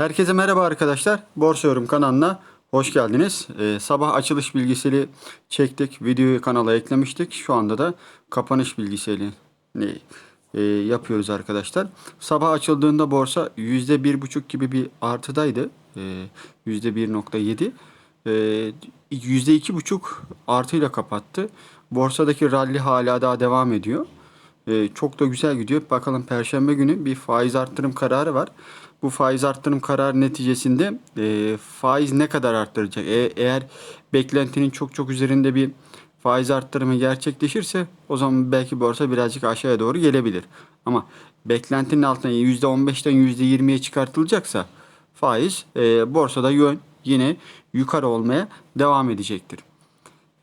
Herkese merhaba arkadaşlar. Borsa Yorum kanalına hoş geldiniz. Ee, sabah açılış bilgiseli çektik. Videoyu kanala eklemiştik. Şu anda da kapanış bilgiseli e, yapıyoruz arkadaşlar. Sabah açıldığında borsa %1,5 gibi bir artıdaydı. Ee, %1,7. Ee, %2,5 artıyla kapattı. Borsadaki rally hala daha devam ediyor. Ee, çok da güzel gidiyor. Bakalım Perşembe günü bir faiz arttırım kararı var. Bu faiz arttırım kararı neticesinde e, faiz ne kadar arttıracak? E- eğer beklentinin çok çok üzerinde bir faiz arttırımı gerçekleşirse o zaman belki borsa birazcık aşağıya doğru gelebilir. Ama beklentinin altına %15'ten %20'ye çıkartılacaksa faiz e, borsada yön yine yukarı olmaya devam edecektir.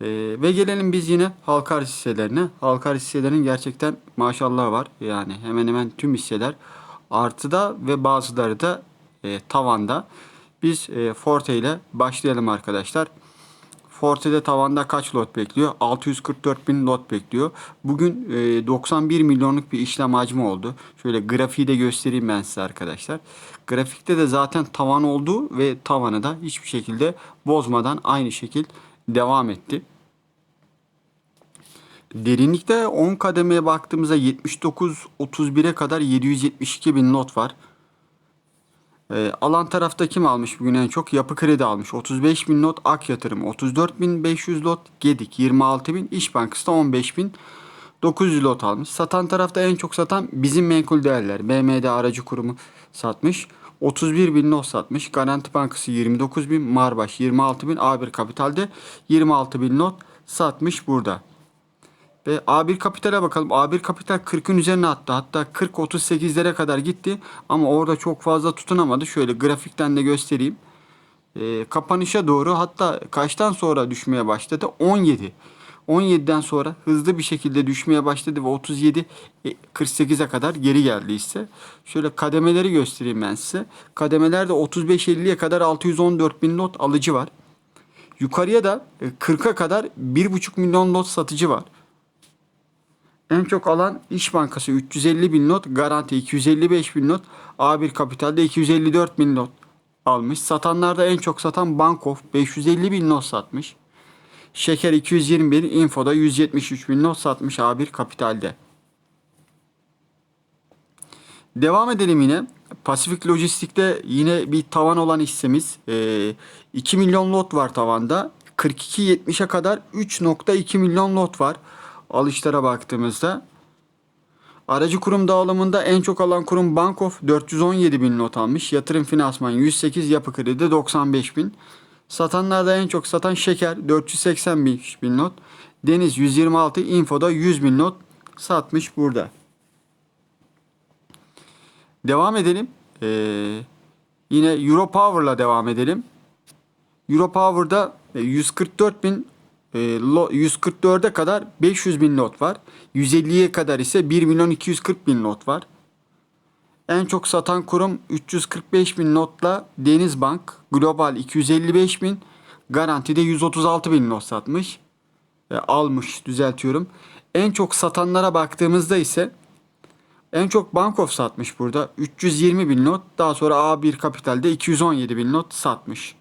Ee, ve gelelim biz yine halka hisselerine. Halka arz hisselerinin gerçekten maşallah var. Yani hemen hemen tüm hisseler artıda ve bazıları da e, tavanda. Biz e, Forte ile başlayalım arkadaşlar. Forte'de tavanda kaç lot bekliyor? 644 bin lot bekliyor. Bugün e, 91 milyonluk bir işlem hacmi oldu. Şöyle grafiği de göstereyim ben size arkadaşlar. Grafikte de zaten tavan oldu ve tavanı da hiçbir şekilde bozmadan aynı şekil devam etti. Derinlikte 10 kademeye baktığımızda 79-31'e kadar 772 bin lot var. Ee, alan tarafta kim almış bugün en çok? Yapı Kredi almış. 35 bin lot Ak Yatırım. 34 bin 500 lot Gedik. 26 bin İş Bankası da 15 bin 900 lot almış. Satan tarafta en çok satan bizim menkul değerler. BMD aracı kurumu satmış. 31 bin lot satmış. Garanti Bankası 29 bin. Marbaş 26 bin. A1 Kapital'de 26 bin lot satmış burada. Ve A1 Kapital'e bakalım. A1 Kapital 40'ın üzerine attı. Hatta 40-38'lere kadar gitti. Ama orada çok fazla tutunamadı. Şöyle grafikten de göstereyim. Ee, kapanışa doğru hatta kaçtan sonra düşmeye başladı? 17. 17'den sonra hızlı bir şekilde düşmeye başladı ve 37 e, 48'e kadar geri geldi ise. Şöyle kademeleri göstereyim ben size. Kademelerde 35-50'ye kadar 614 bin lot alıcı var. Yukarıya da e, 40'a kadar 1,5 milyon lot satıcı var. En çok alan İş Bankası 350 bin not, Garanti 255 bin not, A1 Kapital'de 254 bin not almış. Satanlarda en çok satan Bankof 550 bin not satmış. Şeker 221, Info'da 173 bin not satmış A1 Kapital'de. Devam edelim yine. Pasifik Lojistik'te yine bir tavan olan hissemiz. Ee, 2 milyon lot var tavanda. 42.70'e kadar 3.2 milyon lot var alışlara baktığımızda. Aracı kurum dağılımında en çok alan kurum Bankof 417 bin not almış. Yatırım finansman 108, yapı kredi 95 bin. Satanlarda en çok satan Şeker 485 bin not. Deniz 126, Info'da 100 bin not satmış burada. Devam edelim. Ee, yine Europower'la devam edelim. Europower'da 144 bin e, 144'e kadar 500 bin lot var. 150'ye kadar ise 1 milyon 240 bin lot var. En çok satan kurum 345 bin notla Denizbank, Global 255 bin, Garanti'de 136 bin not satmış. E, almış düzeltiyorum. En çok satanlara baktığımızda ise en çok Bankof satmış burada. 320 bin not. Daha sonra A1 Kapital'de 217 bin not satmış.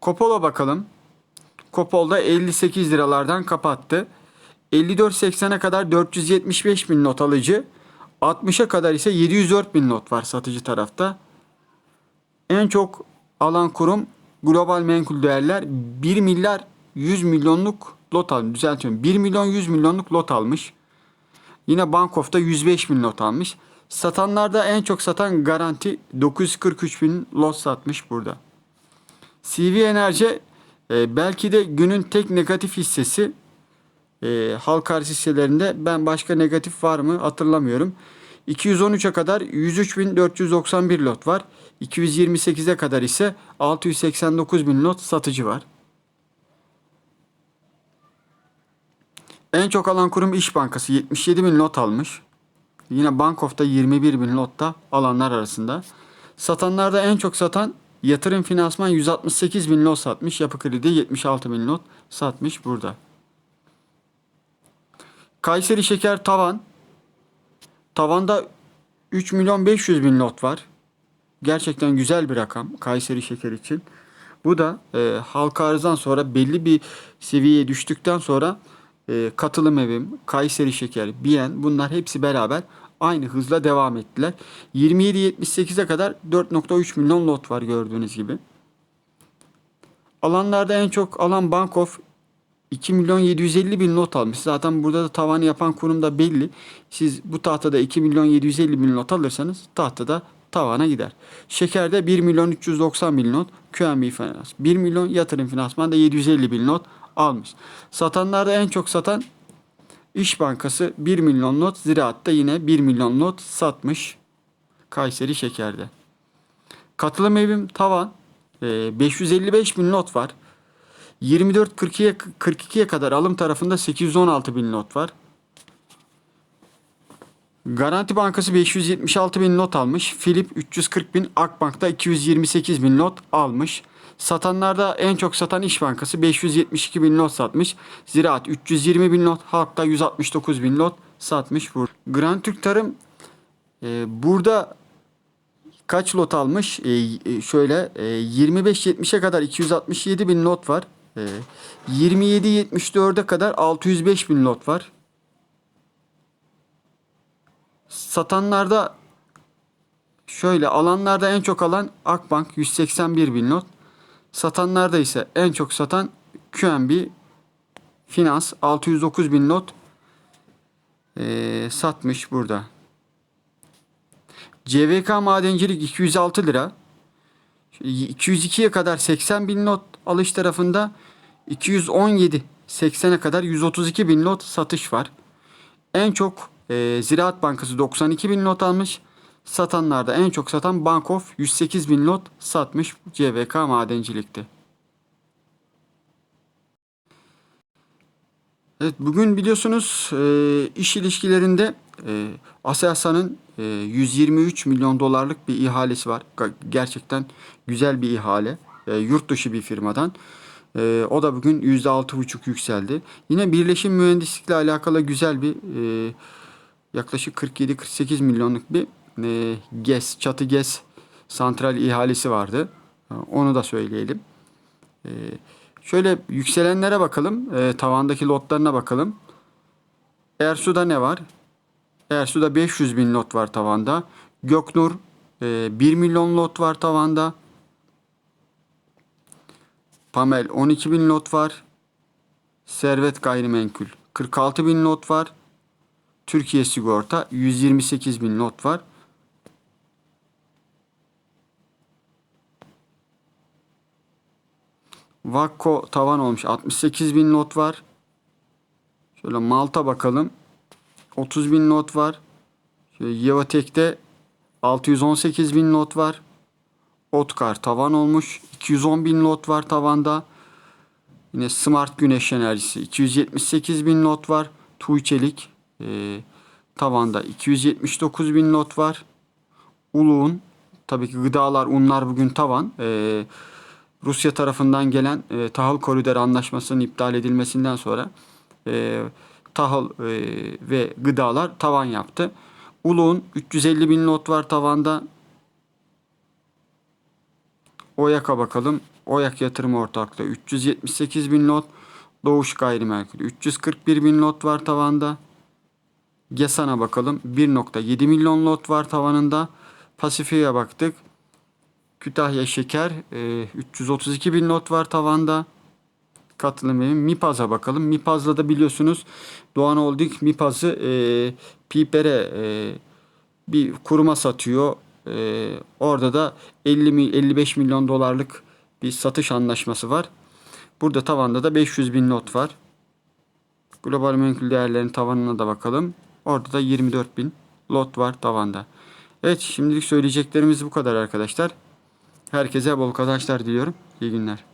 Kopol'a bakalım. Kopol'da 58 liralardan kapattı. 54.80'e kadar 475 bin not alıcı. 60'a kadar ise 704 bin not var satıcı tarafta. En çok alan kurum global menkul değerler 1 milyar 100 milyonluk lot almış. Düzeltiyorum. 1 milyon 100 milyonluk lot almış. Yine Bankof'ta 105 bin lot almış. Satanlarda en çok satan garanti 943 bin lot satmış burada. CV Enerji e, belki de günün tek negatif hissesi. E, halka arz hisselerinde ben başka negatif var mı hatırlamıyorum. 213'e kadar 103.491 lot var. 228'e kadar ise 689.000 lot satıcı var. En çok alan kurum İş Bankası 77 bin lot almış. Yine Bankof'ta 21 bin lotta alanlar arasında. Satanlarda en çok satan Yatırım finansman 168 bin lot satmış. Yapı kredi 76 bin lot satmış burada. Kayseri şeker tavan. Tavanda 3 milyon 500 bin lot var. Gerçekten güzel bir rakam Kayseri şeker için. Bu da e, halka arzdan sonra belli bir seviyeye düştükten sonra e, katılım evim, Kayseri şeker, Biyen bunlar hepsi beraber aynı hızla devam ettiler. 27.78'e kadar 4.3 milyon lot var gördüğünüz gibi. Alanlarda en çok alan Bankof 2 milyon 750 bin lot almış. Zaten burada da tavanı yapan kurum da belli. Siz bu tahtada 2 milyon 750 bin lot alırsanız tahtada tavana gider. Şekerde 1 milyon 390 bin lot QNB finans. 1 milyon yatırım finansman da 750 bin lot almış. Satanlarda en çok satan İş Bankası 1 milyon lot. Ziraat'ta yine 1 milyon lot satmış. Kayseri Şeker'de. Katılım evim tavan. e, 555 bin lot var. 24-42'ye 42'ye kadar alım tarafında 816 bin lot var. Garanti Bankası 576 bin lot almış. Filip 340 bin. Akbank'ta 228 bin lot almış. Satanlarda en çok satan İş Bankası 572 bin lot satmış. Ziraat 320 bin lot. Halk'ta 169 bin lot satmış. Grand Türk Tarım e, burada kaç lot almış? E, e, şöyle e, 25-70'e kadar 267 bin lot var. E, 27-74'e kadar 605 bin lot var. Satanlarda şöyle alanlarda en çok alan Akbank 181 bin lot. Satanlarda ise en çok satan QNB Finans 609 bin lot e, satmış burada. CVK Madencilik 206 lira. 202'ye kadar 80 bin lot alış tarafında 217 80'e kadar 132 bin lot satış var. En çok e, Ziraat Bankası 92 bin lot almış. Satanlarda en çok satan Bankof 108 bin lot satmış CVK Madencilik'te. Evet bugün biliyorsunuz e, iş ilişkilerinde e, Aselsan'ın e, 123 milyon dolarlık bir ihalesi var. Gerçekten güzel bir ihale. E, yurt dışı bir firmadan. E, o da bugün %6,5 yükseldi. Yine birleşim mühendislikle alakalı güzel bir e, yaklaşık 47-48 milyonluk bir e, GES, çatı GES santral ihalesi vardı. Onu da söyleyelim. E, şöyle yükselenlere bakalım. E, tavandaki lotlarına bakalım. Ersu'da ne var? Ersu'da 500 bin lot var tavanda. Göknur e, 1 milyon lot var tavanda. Pamel 12 bin lot var. Servet Gayrimenkul 46 bin lot var. Türkiye Sigorta 128 bin lot var. Vakko tavan olmuş 68 bin lot var. Şöyle Malta bakalım. 30 bin not var. Şöyle Yevatek'te 618 bin not var. Otkar tavan olmuş. 210 bin lot var tavanda. Yine Smart Güneş Enerjisi 278 bin lot var. Tuğçelik e, tavanda 279 bin lot var. Uluğun tabii ki gıdalar, unlar bugün tavan. E, Rusya tarafından gelen e, tahıl koridoru anlaşmasının iptal edilmesinden sonra e, tahıl e, ve gıdalar tavan yaptı. Uluğun 350 bin lot var tavanda. Oyak'a bakalım. Oyak Yatırım Ortaklığı 378 bin lot. Doğuş Gayrimenkul 341 bin lot var tavanda. Gesan'a bakalım. 1.7 milyon lot var tavanında. Pasifik'e baktık. Kütahya Şeker e, 332 bin lot var tavanda. Katılım evim. Mipaz'a bakalım. Mipaz'la da biliyorsunuz Doğan Holding Mipaz'ı e, Piper'e e, bir kuruma satıyor. E, orada da 50 mi, 55 milyon dolarlık bir satış anlaşması var. Burada tavanda da 500 bin lot var. Global menkul değerlerin tavanına da bakalım. Orada da 24 bin lot var tavanda. Evet şimdilik söyleyeceklerimiz bu kadar arkadaşlar. Herkese bol kazançlar diliyorum. İyi günler.